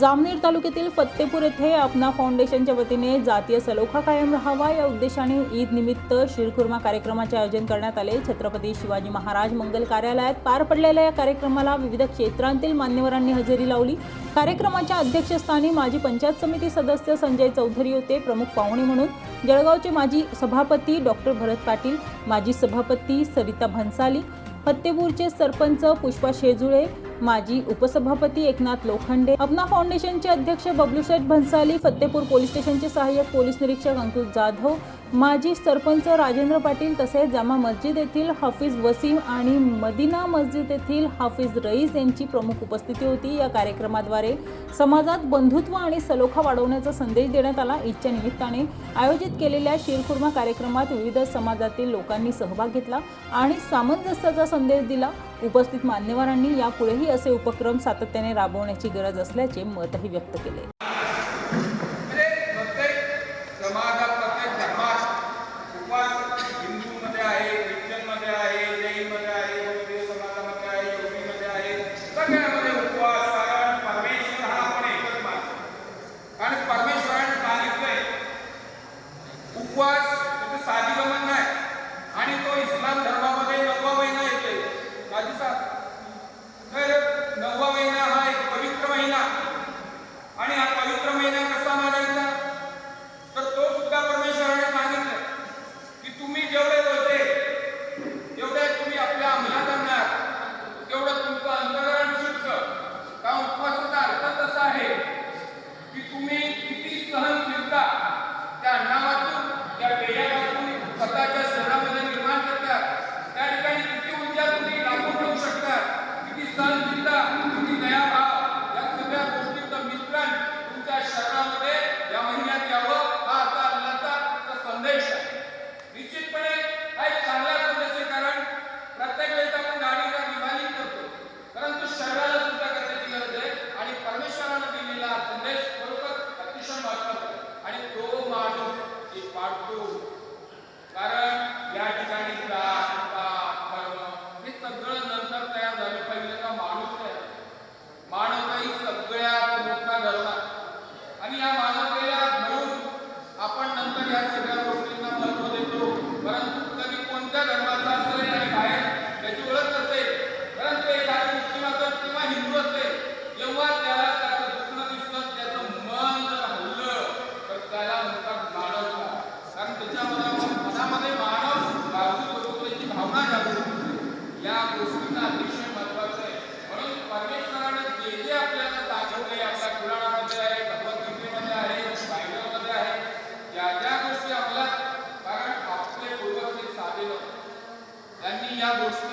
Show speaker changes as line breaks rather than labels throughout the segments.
जामनेर तालुक्यातील फत्तेपूर येथे अपना फाउंडेशनच्या वतीने जातीय सलोखा कायम राहावा या उद्देशाने ईद निमित्त शिरखुर्मा कार्यक्रमाचे आयोजन करण्यात आले. छत्रपती शिवाजी महाराज मंगल कार्यालयात पार पडलेल्या या कार्यक्रमाला विविध क्षेत्रांतील मान्यवरांनी हजेरी लावली. कार्यक्रमाच्या अध्यक्षस्थानी माजी पंचायत समिती सदस्य संजय चौधरी होते प्रमुख पाहुणे म्हणून. जळगावचे माजी सभापती डॉक्टर भरत पाटील माजी सभापती सरिता भन्साली फत्तेपूरचे सरपंच पुष्पा शेजुळे माजी उपसभापती एकनाथ लोखंडे अपना फाउंडेशनचे अध्यक्ष बबलूशेठ भन्साली फत्तेपूर पोलीस स्टेशनचे सहाय्यक पोलीस निरीक्षक अंकुश जाधव माजी सरपंच राजेंद्र पाटील तसेच जामा मस्जिद येथील हाफिज वसीम आणि मदिना मस्जिद येथील हाफिज रईस यांची प्रमुख उपस्थिती होती. या कार्यक्रमाद्वारे समाजात बंधुत्व आणि सलोखा वाढवण्याचा संदेश देण्यात आला. ईदच्या निमित्ताने आयोजित केलेल्या शिरखुर्मा कार्यक्रमात विविध समाजातील लोकांनी सहभाग घेतला आणि सामंजस्याचा संदेश दिला. उपस्थित मान्यवरांनी यापुढेही असे उपक्रम सातत्याने राबवण्याची गरज असल्याचे मतही व्यक्त केले.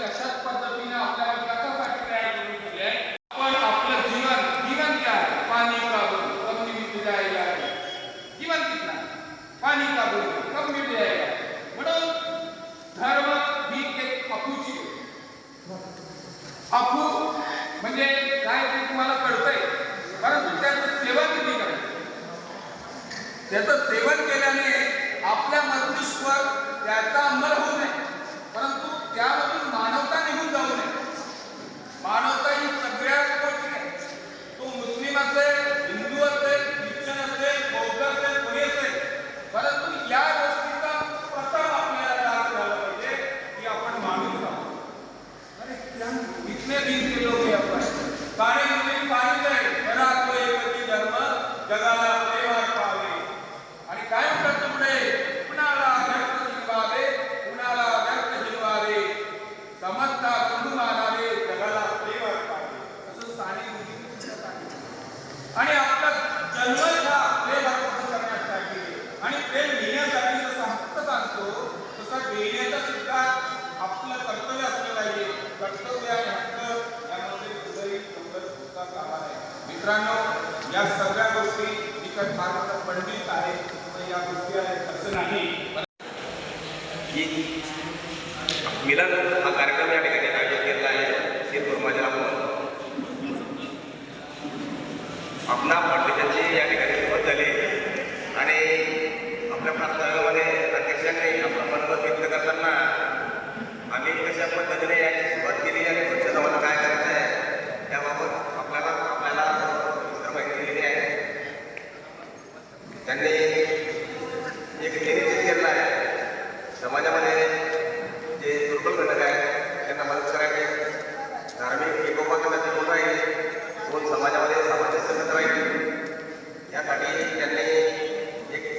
या पद्धतीने आपल्याला विकासासाठी तयार करून ठेवले आहे. पण आपलं जीवन जीवन काय पाणी पानी का बोल? कब मिट जीवन कितना? पाणी का बोल? म्हणून धर्म ही एक अफूची गोष्ट. अफू म्हणजे काय ते तुम्हाला कळतंय. परंतु त्याचं सेवन किती करायचं? त्याचं सेवन केल्याने आपल्या मस्तिष्कवर त्याचा अंमल होऊ नये. परंतु त्या मानवता निघून जाऊ नये मानवता ही सगळ्यात गोष्टी आहे तो मुस्लिम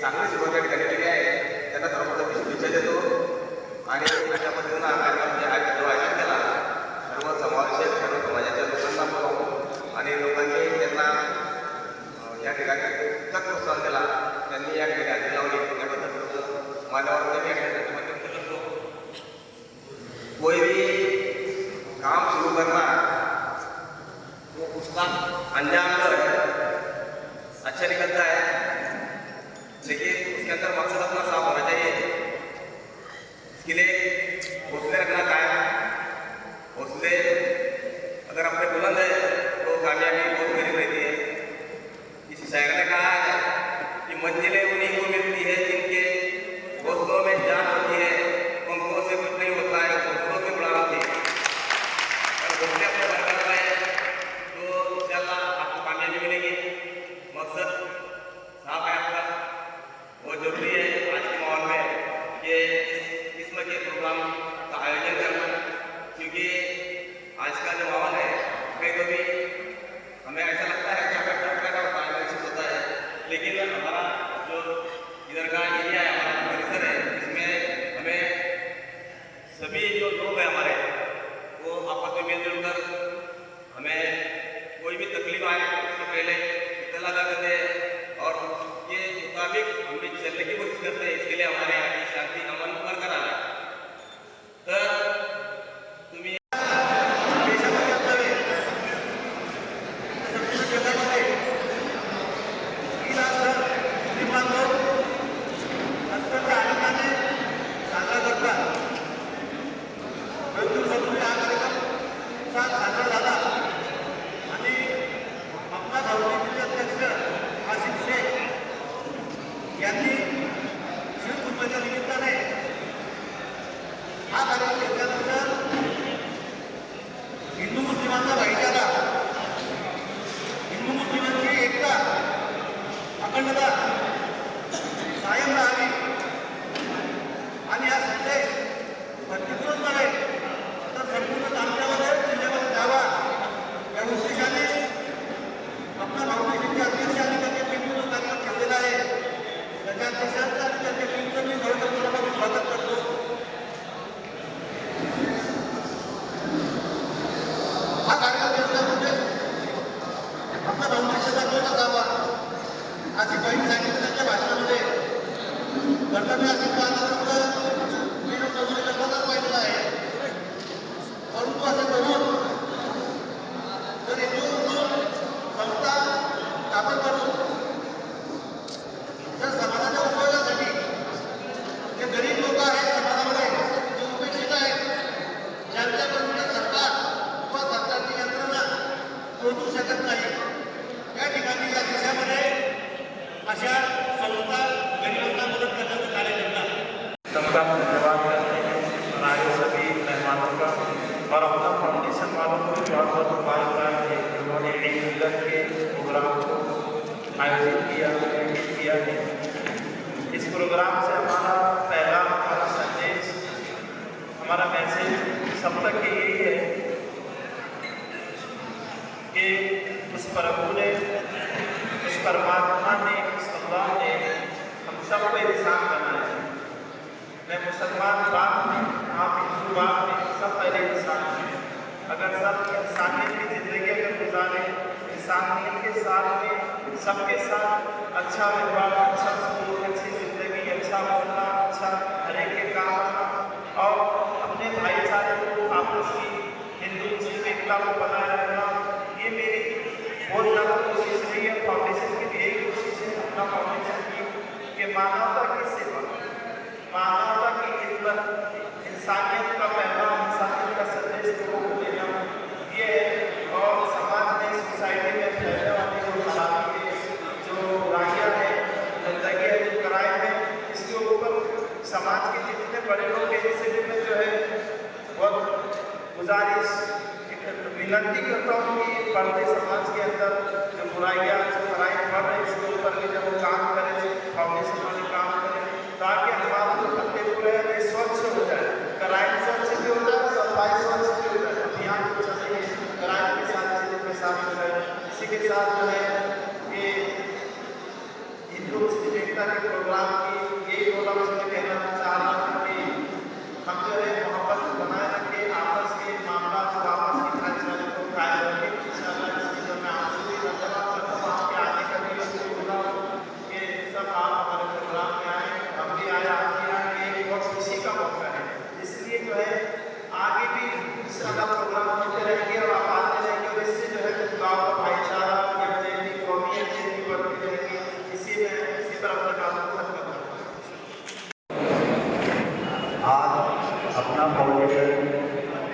चांगले इधर का एरिया है, हमारा परिसर है, इसमें हमें सभी जो लोग हैं हमारे, वो आपस में मिलजुल कर हमें कोई भी तकलीफ़ आए, उससे पहले इतला कर देते हैं और उसके मुताबिक हम भी चलने की कोशिश करते हैं, इसके लिए हमारे यहाँ की शांति अमन पर कराना
है। सबके साथ अच्छा व्यवहार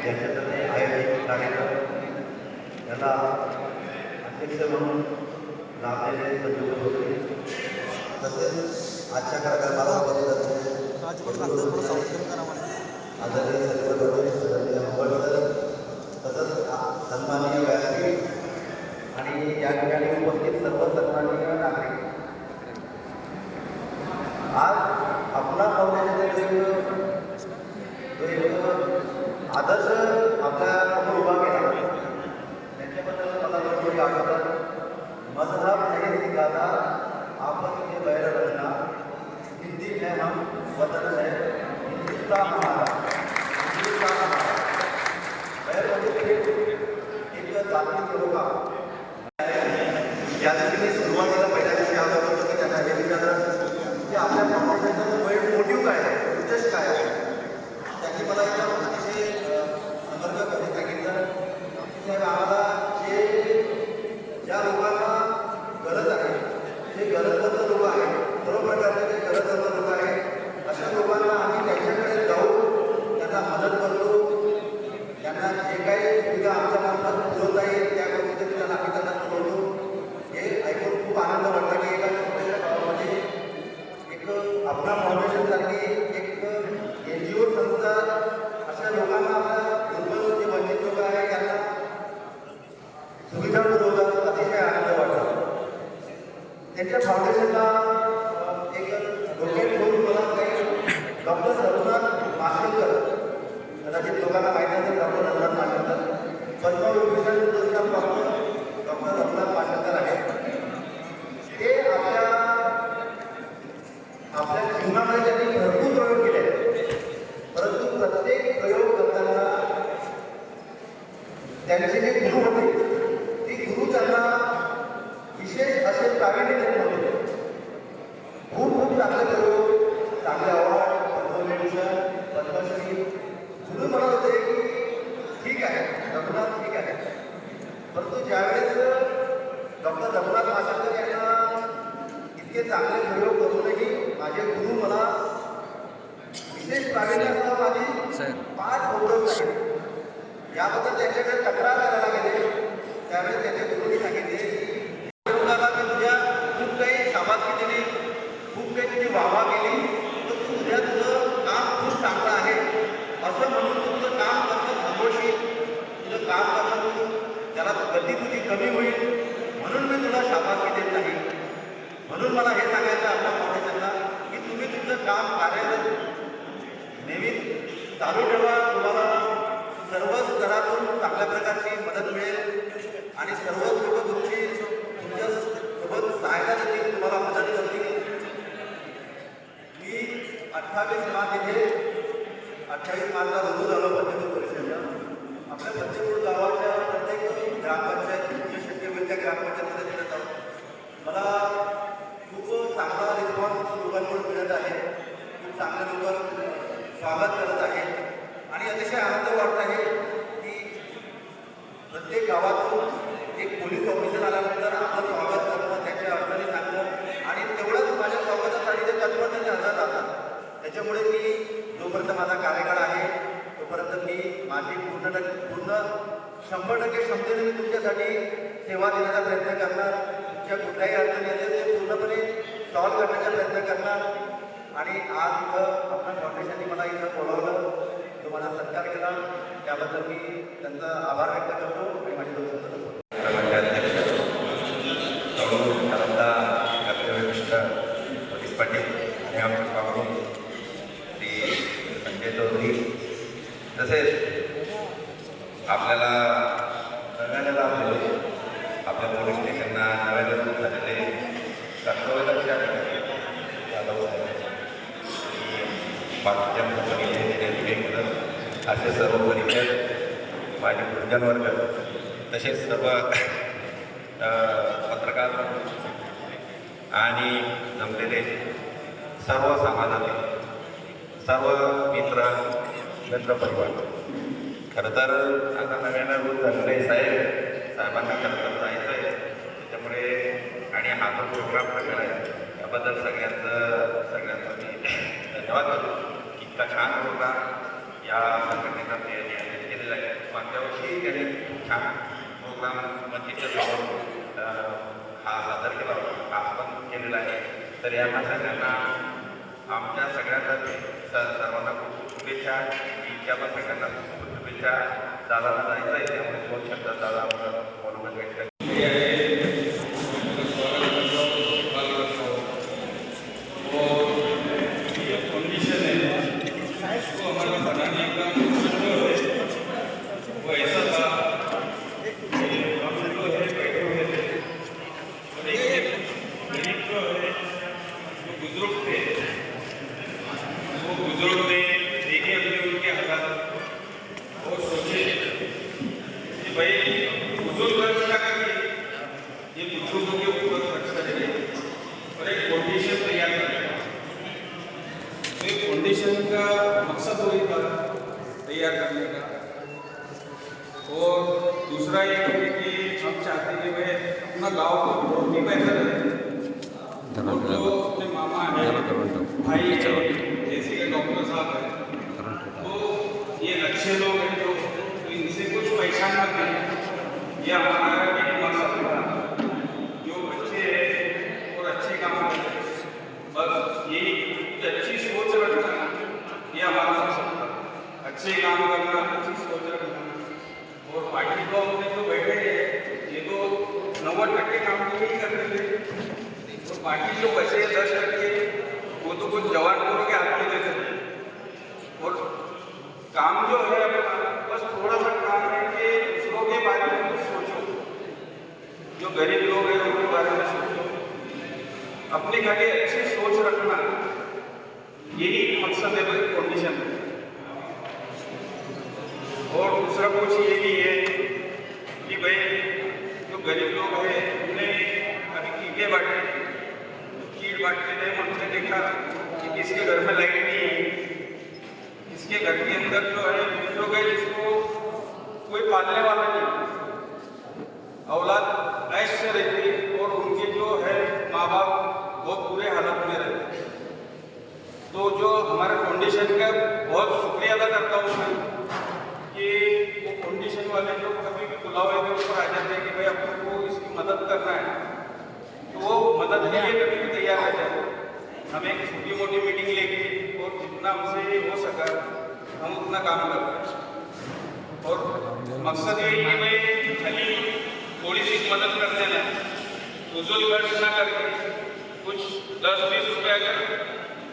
देशातर्फे आयोजित कार्यक्रम त्याला अध्यक्ष म्हणून लाभलेले संजोग होते. तसेच आजच्या कार्यक्रमाला उपस्थित असलेले आदरणीय सचिवप्रवेश आदरणीय हंबळ तसंच सन्माननीय व्यासपीठ आणि या ठिकाणी Gracias. पाच होतच नाही याबद्दल त्यांच्याकडे तक्रार करायला गेले. त्यावेळी त्यांनी फायदा देतील तुम्हाला मदत करतील मी अठ्ठावीस मार्च येथे अठ्ठावीस मार्चला रुजू झालो पंचकृत परिषदेला. आपल्या पंचकृत गावाच्या प्रत्येक ग्रामपंचायत जे शक्य त्या ग्रामपंचायतमध्ये दिलं जाऊ मला खूप चांगला रिस्पॉन्स लोकांकडून मिळत आहे. खूप चांगले लोक स्वागत करत आहे. आणि अतिशय आनंद वाटत आहे की प्रत्येक गावातून एक पोलीस ऑफिसर आला त्याच्यामुळे मी जोपर्यंत माझा कार्यकाळ आहे तोपर्यंत मी माझी पूर्ण टक्के पूर्ण शंभर टक्के क्षमतेने मी तुमच्यासाठी सेवा देण्याचा प्रयत्न करणार तुमच्या कुठल्याही अडचणी असेल ते पूर्णपणे सॉल्व्ह करण्याचा प्रयत्न करणार. आणि आज इथं आपल्या फाउंडेशनने मला इथं बोलावलं तुम्हाला सत्कार केला. त्याबद्दल मी त्यांचा आभार व्यक्त करतो आणि माझ्या दोन
आपल्याला नव्याने लाभलेले आपल्या पोलीस स्टेशनला नव्याने सुरू झालेले कर्तव्यदक्ष अधिकारी जाधव बाकीच्या असे सर्व परिचय माझे गुरुजनवर्ग तसेच सर्व पत्रकार आणि जमलेले सर्व समाजाने सर्व मित्र मित्रपरिवार खरं तर आता नव्यानं रूप झालेलं आहे साहेब. साहेबांना खरं तर जायचं आहे. त्याच्यामुळे आणि हा जो प्रोग्राम ठरलेला आहे त्याबद्दल सगळ्यांचं सगळ्यांचं मी धन्यवाद करतो. की इतका छान प्रोग्राम या संघटनेचा ते आयोजित केलेला आहे. मागच्या वर्षी त्यांनी खूप छान प्रोग्राम मंदिरच्या समोर हा सादर केला होता. हा पण केलेला आहे. तर यांना सगळ्यांना आमच्या सगळ्यांना सर्वांना खूप खूप शुभेच्छा त्या पण सगळ्यांना खूप दादाला जायचं आहे. त्यामुळे दोन शब्द दादा बोलून व्यक्त
अच्छे लोग हैं जो इनसे कुछ पहचान मत करें ये हमारा एक मकसद था जो बच्चे हैं और अच्छे काम करते हैं। बस यही अच्छी सोच रखना, ये हमारा मकसद अच्छे काम करना, अच्छी सोच रखना। और बाकी तो अपने जो बैठे हैं, ये तो नब्बे टक्के काम तो नहीं कर रहे थे। और बाकी जो बचे दस टक्के, वो तो कुछ जवान लोगों के हाथ में दे सकते और काम जो है अपना, बस थोड़ा सा काम है कि दूसरों के बारे में कुछ सोचो। जो गरीब लोग हैं, उनके बारे में सोचो। अपने घर के अच्छी सोच रखना, यही मकसद है भाई फाउंडेशन और दूसरा कुछ ये भी है कि भाई, जो गरीब लोग हैं, उन्हें अभी कीटे बांटे कीट बांटते थे हमने देखा कि किसके घर में लाइट नहीं है। किसके घर के अंदर जो है लोग है जिसको कोई पालने वाला नहीं औलाद ऐश से रहती और उनके जो है माँ बाप बहुत बुरे हालत में रहते तो जो हमारे फाउंडेशन का बहुत शुक्रिया अदा करता हूँ मैं कि वो फाउंडेशन वाले जो कभी भी बुलावे के ऊपर आ जाते हैं कि भाई अपने को इसकी मदद करना है तो वो मदद के लिए कभी भी तैयार रहते हैं। हम एक छोटी मोटी मीटिंग लेके और जितना हमसे हो सका हम उतना काम करते हैं। और मकसद यही है भाई, खाली थोड़ी सी मदद कर देना फजूल खर्च ना करके कुछ दस, बीस रुपये अगर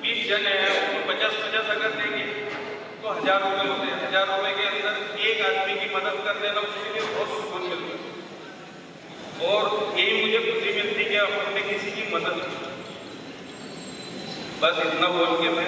बीस जन है उसको पचास पचास अगर देंगे तो हज़ार रुपये होते हैं। हज़ार रुपये के अंदर एक आदमी की मदद कर देना उसके लिए बहुत सुकून मिलता है। और यही मुझे खुशी मिलती कि अपने किसी की मदद की। बस इतना बोल के मैं